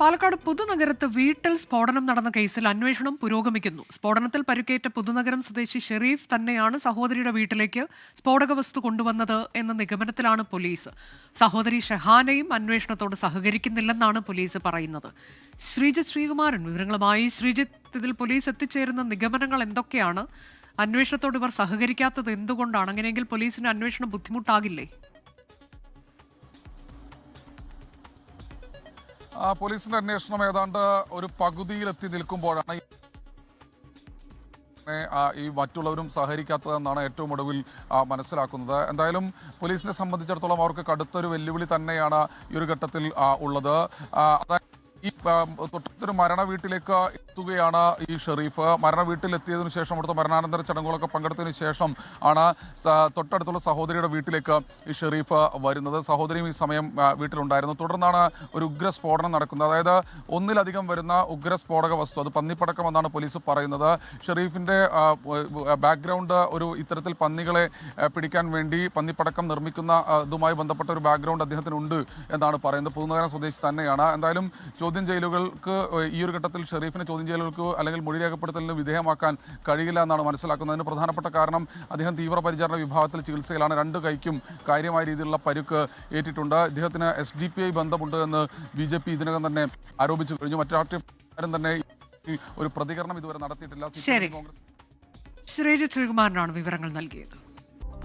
പാലക്കാട് പുതുനഗരത്ത് വീട്ടിൽ സ്ഫോടനം നടന്ന കേസിൽ അന്വേഷണം പുരോഗമിക്കുന്നു. സ്ഫോടനത്തിൽ പരുക്കേറ്റ പുതുനഗരം സ്വദേശി ഷെരീഫ് തന്നെയാണ് സഹോദരിയുടെ വീട്ടിലേക്ക് സ്ഫോടക വസ്തു കൊണ്ടുവന്നത് എന്ന നിഗമനത്തിലാണ് പോലീസ്. സഹോദരി ഷഹാനയും അന്വേഷണത്തോട് സഹകരിക്കുന്നില്ലെന്നാണ് പോലീസ് പറയുന്നത്. ശ്രീജിത്ത് ശ്രീകുമാരൻ വിവരങ്ങളുമായി ശ്രീജിത്ത് ഇതിൽ പോലീസ് എത്തിച്ചേരുന്ന നിഗമനങ്ങൾ എന്തൊക്കെയാണ്? അന്വേഷണത്തോട് ഇവർ സഹകരിക്കാത്തത് എന്തുകൊണ്ടാണ്? അങ്ങനെയെങ്കിൽ പോലീസിന് അന്വേഷണം ബുദ്ധിമുട്ടാകില്ലേ? പോലീസിന്റെ അന്വേഷണം ഏതാണ്ട് ഒരു പകുതിയിലെത്തി നിൽക്കുമ്പോഴാണ് ഈ- മറ്റുള്ളവരും സഹകരിക്കാത്തതെന്നാണ് ഏറ്റവും ഒടുവിൽ മനസ്സിലാക്കുന്നത്. എന്തായാലും പോലീസിനെ സംബന്ധിച്ചിടത്തോളം അവർക്ക് കടുത്തൊരു വെല്ലുവിളി തന്നെയാണ് ഈ ഒരു ഘട്ടത്തിൽ ഉള്ളത്. അതായത് ഈ തൊട്ടടുത്തൊരു മരണ വീട്ടിലേക്ക് എത്തുകയാണ് ഈ ഷെറീഫ്. മരണ വീട്ടിലെത്തിയതിനു ശേഷം അവിടുത്തെ മരണാനന്തര ചടങ്ങുകളൊക്കെ പങ്കെടുത്തതിന് ശേഷം ആണ് തൊട്ടടുത്തുള്ള സഹോദരിയുടെ വീട്ടിലേക്ക് ഈ ഷെറീഫ് വരുന്നത്. സഹോദരിയും ഈ സമയം വീട്ടിലുണ്ടായിരുന്നു. തുടർന്നാണ് ഒരു ഉഗ്ര സ്ഫോടനം നടക്കുന്നത്. അതായത് ഒന്നിലധികം വരുന്ന ഉഗ്ര സ്ഫോടക വസ്തു അത് പന്നിപ്പടക്കം എന്നാണ് പോലീസ് പറയുന്നത്. ഷെറീഫിന്റെ ബാക്ക്ഗ്രൗണ്ട് ഒരു ഇത്തരത്തിൽ പന്നികളെ പിടിക്കാൻ വേണ്ടി പന്നിപ്പടക്കം നിർമ്മിക്കുന്ന ഇതുമായി ബന്ധപ്പെട്ട ഒരു ബാക്ക്ഗ്രൗണ്ട് അദ്ദേഹത്തിനുണ്ട് എന്നാണ് പറയുന്നത്. പുതുനഗരം സ്വദേശി തന്നെയാണ്. എന്തായാലും ചോദ്യം ചെയ്യലുകൾക്ക് ഈ ഒരു ഘട്ടത്തിൽ ഷെറീഫിനെ ചോദ്യം ചെയ്യലുകൾക്ക് അല്ലെങ്കിൽ മൊഴി രേഖപ്പെടുത്തലിന് വിധേയമാക്കാൻ കഴിയില്ല എന്നാണ് മനസ്സിലാക്കുന്നതിന് പ്രധാനപ്പെട്ട കാരണം അദ്ദേഹം തീവ്രപരിചരണ വിഭാഗത്തിൽ ചികിത്സയിലാണ്. രണ്ട് കൈക്കും കാര്യമായ രീതിയിലുള്ള പരുക്ക് ഏറ്റിട്ടുണ്ട്. ഇദ്ദേഹത്തിന് എസ് ഡി പി ഐ ബന്ധമുണ്ട് എന്ന് ബി ജെ പി ഇതിനകം തന്നെ ആരോപിച്ചു കഴിഞ്ഞു. മറ്റു രാഷ്ട്രീയക്കാരും തന്നെ ഒരു പ്രതികരണം ഇതുവരെ നടത്തിയിട്ടില്ല. ശരി. കോൺഗ്രസ് ശ്രീജിത്ത് ശ്രീകുമാരനാണ് വിവരങ്ങൾ നൽകിയത്.